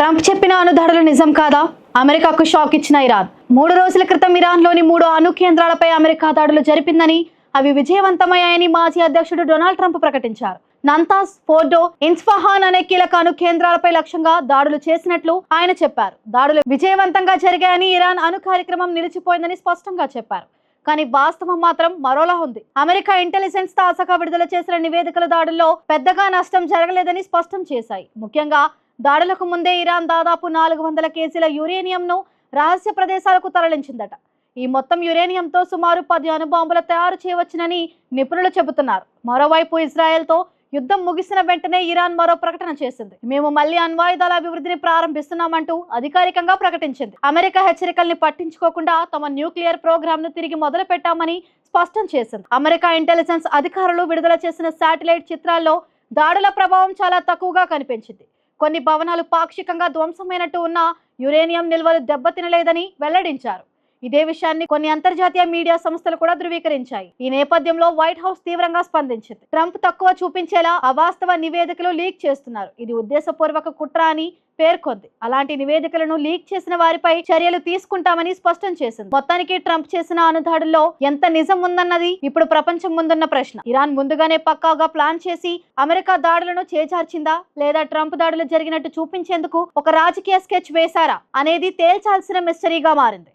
Trump చెప్పిన అణుదాడులు నిజం కాదా? అమెరికాకు షాక్ ఇచ్చిన ఇరాన్. మూడు రోజుల క్రితం ఇరాన్లోని మూడు అణు కేంద్రాలపై అమెరికా దాడులు జరిపిందని అవి విజయవంతమయ్యాయని మాజీ అధ్యక్షుడు డొనాల్డ్ ట్రంప్ ప్రకటించారు. నంతాస్ ఫోర్డో ఇన్స్ఫహాన్ అనే కీలక అణు కేంద్రాలపై లక్ష్యంగా దాడులు చేసినట్లు ఆయన చెప్పారు. దాడులు విజయవంతంగా జరిగాయని ఇరాన్ అణు కార్యక్రమం నిలిచిపోయిందని స్పష్టంగా చెప్పారు. కానీ వాస్తవం మాత్రం మరోలా ఉంది. అమెరికా ఇంటెలిజెన్స్ తాజాగా విడుదల చేసిన నివేదికల దాడుల్లో పెద్దగా నష్టం జరగలేదని స్పష్టం చేశాయి. ముఖ్యంగా దాడులకు ముందే ఇరాన్ దాదాపు నాలుగు వందల కేజీల యురేనియంను రహస్య ప్రదేశాలకు తరలించిందట. ఈ మొత్తం యురేనియంతో సుమారు పది అణుబాంబులు తయారు చేయవచ్చునని నిపుణులు చెబుతున్నారు. మరోవైపు ఇజ్రాయెల్తో యుద్ధం ముగిసిన వెంటనే ఇరాన్ మరో ప్రకటన చేసింది. మేము మళ్ళీ అణ్వాయుధాల అభివృద్ధిని ప్రారంభిస్తున్నామంటూ అధికారికంగా ప్రకటించింది. అమెరికా హెచ్చరికల్ని పట్టించుకోకుండా తమ న్యూక్లియర్ ప్రోగ్రామ్ను తిరిగి మొదలు పెట్టామని స్పష్టం చేసింది. అమెరికా ఇంటెలిజెన్స్ అధికారులు విడుదల చేసిన శాటిలైట్ చిత్రాల్లో దాడుల ప్రభావం చాలా తక్కువగా కనిపించింది. కొన్ని భవనాలు పాక్షికంగా ధ్వంసమైనట్టు ఉన్న యురేనియం నిల్వలు దెబ్బతినలేదని వెల్లడించారు. ఇదే విషయాన్ని కొన్ని అంతర్జాతీయ మీడియా సంస్థలు కూడా ధృవీకరించాయి. ఈ నేపథ్యంలో వైట్ హౌస్ తీవ్రంగా స్పందించింది. ట్రంప్ తక్కువ చూపించేలా అవాస్తవ నివేదికలు లీక్ చేస్తున్నారు. ఇది ఉద్దేశపూర్వక కుట్ర అని పేర్కొంది. అలాంటి నివేదికలను లీక్ చేసిన వారిపై చర్యలు తీసుకుంటామని స్పష్టం చేసింది. మొత్తానికి ట్రంప్ చేసిన అనుదాడుల్లో ఎంత నిజం ఉందన్నది ఇప్పుడు ప్రపంచం ముందున్న ప్రశ్న. ఇరాన్ ముందుగానే పక్కాగా ప్లాన్ చేసి అమెరికా దాడులను చేజార్చిందా? లేదా ట్రంప్ దాడులు జరిగినట్టు చూపించేందుకు ఒక రాజకీయ స్కెచ్ వేశారా? అనేది తేల్చాల్సిన మిస్టరీగా మారింది.